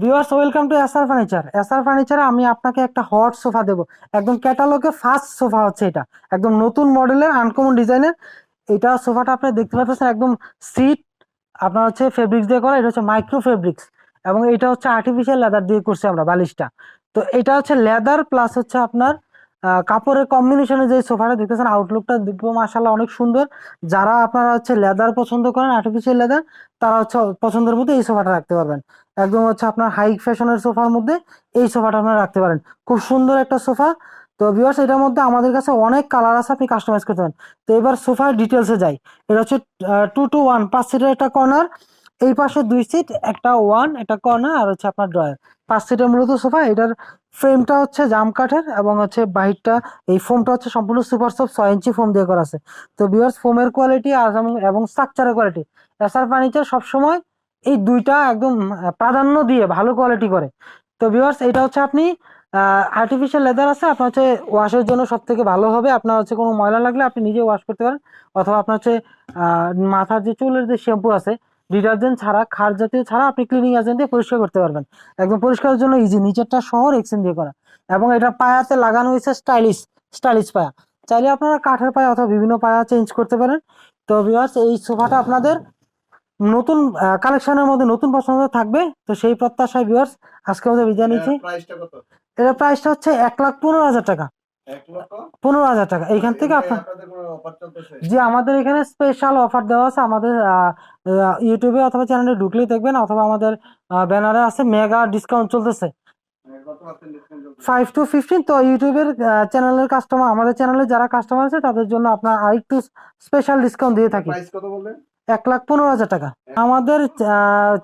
Viewers welcome to SR furniture SR ফার্নিচারে আমি আপনাকে একটা হট সোফা দেবো। একদম ক্যাটালগে ফার্স্ট সোফা হচ্ছে এটা। একদম নতুন মডেলের আনকমন ডিজাইনের এটা সোফাটা আপনি দেখতে পাচ্ছেন, একদম সিট আপনার হচ্ছে ফেব্রিক্স দিয়ে করা, এটা হচ্ছে মাইক্রো ফেব্রিক্স এবং এটা হচ্ছে আর্টিফিশিয়াল লেদার দিয়ে করছি আমরা, বালিশটা। তো এটা হচ্ছে লেদার প্লাস হচ্ছে আপনার কাপড়ের কম্বিনেশনে যে সোফাটা দেখতেছেন আউটলুকটা দেখব মাসাল্লাহ অনেক সুন্দর। যারা আপনারা হচ্ছে লেদার পছন্দ করেন আর্টিফিশিয়াল লেদার তারা হচ্ছে পছন্দের মধ্যে এই সোফাটা রাখতে পারবেন। একদম হচ্ছে আপনার হাই ফ্যাশনের সোফার মধ্যে এই সোফাটা আপনারা রাখতে পারেন। খুব সুন্দর একটা সোফা। তো ভিউয়ার্স এটার মধ্যে আমাদের কাছে অনেক কালার আছে, আপনি কাস্টমাইজ করতে পারেন। তো এবার সোফার ডিটেলসে যাই। এটা হচ্ছে টু টু ওয়ান পাঁচ সিটের একটা কর্নার এই পাশে দুই সিট একটা ওয়ান একটা কর্নার আর হচ্ছে আপনার ড্রয়ার পাঁচ সিটের মূলত সোফা এটার ফ্রেমটা হচ্ছে জাম কাঠের এবং হচ্ছে বাহিরটা, এই ফোমটা হচ্ছে সম্পূর্ণ সুপার সফট ছয় ইঞ্চি ফোম দিয়ে করা আছে। তো ভিউয়ার্স ফোমের কোয়ালিটি এবং- স্ট্রাকচারের কোয়ালিটি এসআর ফার্নিচার সবসময় এই দুইটা একদম প্রাধান্য দিয়ে ভালো কোয়ালিটি করে। তো ভিউয়ার্স এটা হচ্ছে আপনি আর্টিফিশিয়াল লেদার আছে, আপনার হচ্ছে ওয়াশের জন্য সব থেকে ভালো হবে। আপনার হচ্ছে কোনো ময়লা লাগলে আপনি নিজে ওয়াশ করতে পারেন, অথবা আপনার হচ্ছে মাথার যে চুলের যে শ্যাম্পু আছে ডিটারজেন্ট ছাড়া খার জাতীয় ছাড়া আপনি ক্লিনিং এজেন্ট দিয়ে পরিষ্কার করতে পারবেন। একদম পরিষ্কারের জন্য ইজি নিচেরটা শহর এক্সচেঞ্জ দিয়ে করা। এবং এটা পায়াতে লাগানো হয়েছে স্টাইলিশ স্টাইলিশ পায়া। চাইলে আপনারা কাঠের পায়া অথবা বিভিন্ন পায়া চেঞ্জ করতে পারেন। তো ভিউয়ার্স এই সোফাটা আপনাদের নতুন কালেকশনের মধ্যে নতুন পছন্দ থাকবে। তো সেই প্রত্যাশায় ভিউয়ার্স আজকে আমাদের বিদায় নিচ্ছি। প্রাইসটা এটার প্রাইসটা হচ্ছে এক লাখ পনেরো হাজার টাকা। পনেরো হাজার টাকা। এইখান থেকে এখানে আপনার যে আমাদের এখানে স্পেশাল অফার দেওয়া আছে। আমাদের ইউটিউবে অথবা চ্যানেলে ঢুকলেই দেখবেন অথবা আমাদের ব্যানারে আছে মেগা ডিসকাউন্ট চলতেছে। ফাইভ টু ফিফটিন তো ইউটিউবের চ্যানেলের কাস্টমার আমাদের চ্যানেলে যারা কাস্টমার আছে তাদের জন্য আপনার আরেকটু স্পেশাল ডিসকাউন্ট দিয়ে থাকি। এক লাখ পনেরো হাজার টাকা। আমাদের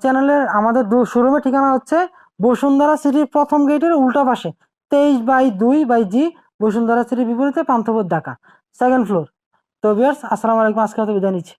চ্যানেলের আমাদের শোরুমের ঠিকানা হচ্ছে বসুন্ধরা সিটির প্রথম গেটের উল্টা পাশে। তেইশ বাই দুই বাই জি বসুন্ধরা সিটির বিপরীতে পান্থপথ ঢাকা সেকেন্ড ফ্লোর তো বিয়ার্স আসসালামু আলাইকুম, আজকে হয়তো বিদায় নিচ্ছি।